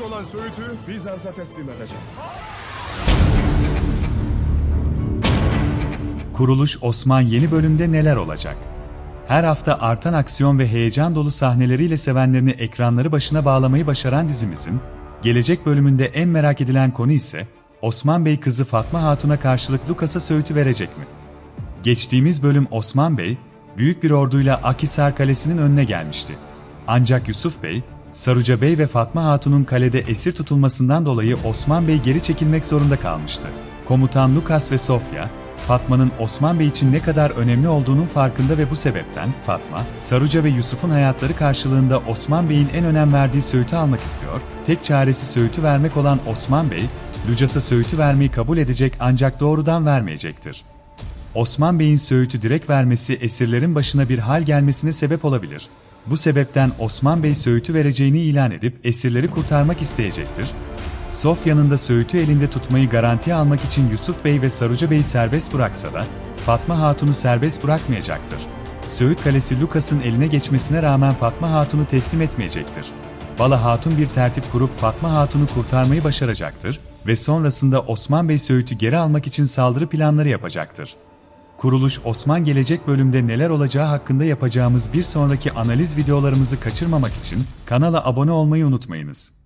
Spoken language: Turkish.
olan Söğüt'ü Bizans'a teslim edeceğiz. Kuruluş Osman yeni bölümde neler olacak? Her hafta artan aksiyon ve heyecan dolu sahneleriyle sevenlerini ekranları başına bağlamayı başaran dizimizin, gelecek bölümünde en merak edilen konu ise Osman Bey kızı Fatma Hatun'a karşılık Lukas'a söğütü verecek mi? Geçtiğimiz bölüm Osman Bey, büyük bir orduyla Akhisar Kalesi'nin önüne gelmişti. Ancak Yusuf Bey, Saruca Bey ve Fatma Hatun'un kalede esir tutulmasından dolayı Osman Bey geri çekilmek zorunda kalmıştı. Komutan Lukas ve Sofya, Fatma'nın Osman Bey için ne kadar önemli olduğunun farkında ve bu sebepten Fatma, Saruca ve Yusuf'un hayatları karşılığında Osman Bey'in en önem verdiği söğütü almak istiyor. Tek çaresi söğütü vermek olan Osman Bey, Lucas'a söğütü vermeyi kabul edecek ancak doğrudan vermeyecektir. Osman Bey'in söğütü direkt vermesi esirlerin başına bir hal gelmesine sebep olabilir. Bu sebepten Osman Bey söğütü vereceğini ilan edip esirleri kurtarmak isteyecektir. Sofya'nın da söğütü elinde tutmayı garantiye almak için Yusuf Bey ve Saruca Bey'i serbest bıraksa da Fatma Hatun'u serbest bırakmayacaktır. Söğüt Kalesi Lukas'ın eline geçmesine rağmen Fatma Hatun'u teslim etmeyecektir. Bala Hatun bir tertip kurup Fatma Hatun'u kurtarmayı başaracaktır ve sonrasında Osman Bey Söğüt'ü geri almak için saldırı planları yapacaktır. Kuruluş Osman gelecek bölümde neler olacağı hakkında yapacağımız bir sonraki analiz videolarımızı kaçırmamak için kanala abone olmayı unutmayınız.